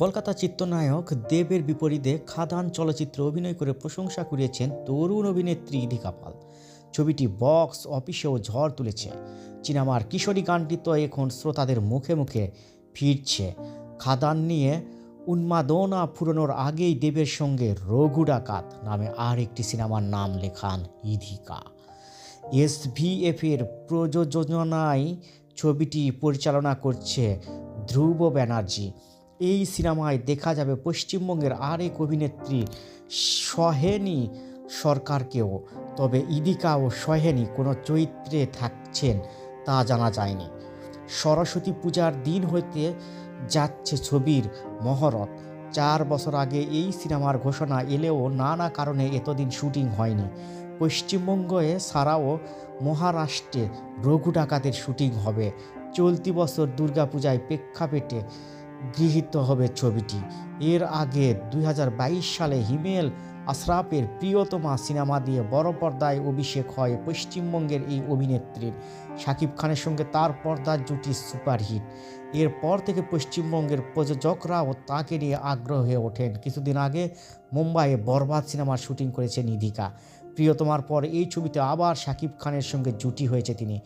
কলকাতা চিত্রনায়ক দেবের বিপরীতে খাদান চলচ্চিত্রে অভিনয় করে প্রশংসা কুড়িয়েছেন তরুণ অভিনেত্রী ইদিকা পাল। ছবিটি বক্স অফিসেও ঝড় তুলেছে। সিনেমার কিশোরী গানটি তো এখন শ্রোতাদের মুখে মুখে ফিরছে। খাদান নিয়ে উন্মাদনা ফুরোনোর আগেই দেবের সঙ্গে রঘু ডাকাত নামে আর একটি সিনেমার নাম লেখান ইধিকা। এসভিএফের প্রযোজনায় ছবিটি পরিচালনা করছে ধ্রুব ব্যানার্জি। এই সিনেমায় দেখা যাবে পশ্চিমবঙ্গের আরেক অভিনেত্রী সহেনি সরকারকেও। তবে ইদিকা ও সহেনি কোনো চরিত্রে থাকছেন তা জানা যায়নি। সরস্বতী পূজার দিন হইতে যাচ্ছে ছবির মহরত। চার বছর আগে এই সিনেমার ঘোষণা এলেও নানা কারণে এতদিন শুটিং হয়নি। পশ্চিমবঙ্গে ছাড়াও মহারাষ্ট্রে রঘু ডাকাতের শুটিং হবে। চলতি বছর দুর্গাপূজায় প্রেক্ষাপটে গৃহীত হবে ছবিটি। এর আগে দুই হাজার বাইশ সালে হিমেল আশরাফের প্রিয়তমা সিনেমা দিয়ে বড় পর্দায় অভিষেক হয় পশ্চিমবঙ্গের এই অভিনেত্রীর। শাকিব খানের সঙ্গে তার পর্দার জুটি সুপারহিট। এরপর থেকে পশ্চিমবঙ্গের প্রযোজকরাও তাকে নিয়ে আগ্রহ হয়ে ওঠেন। কিছুদিন আগে মুম্বাইয়ে বরবাদ সিনেমার শুটিং করেছেন নিধিকা প্রিয়তমার পর এই ছবিতে আবার শাকিব খানের সঙ্গে জুটি হয়েছে তিনি।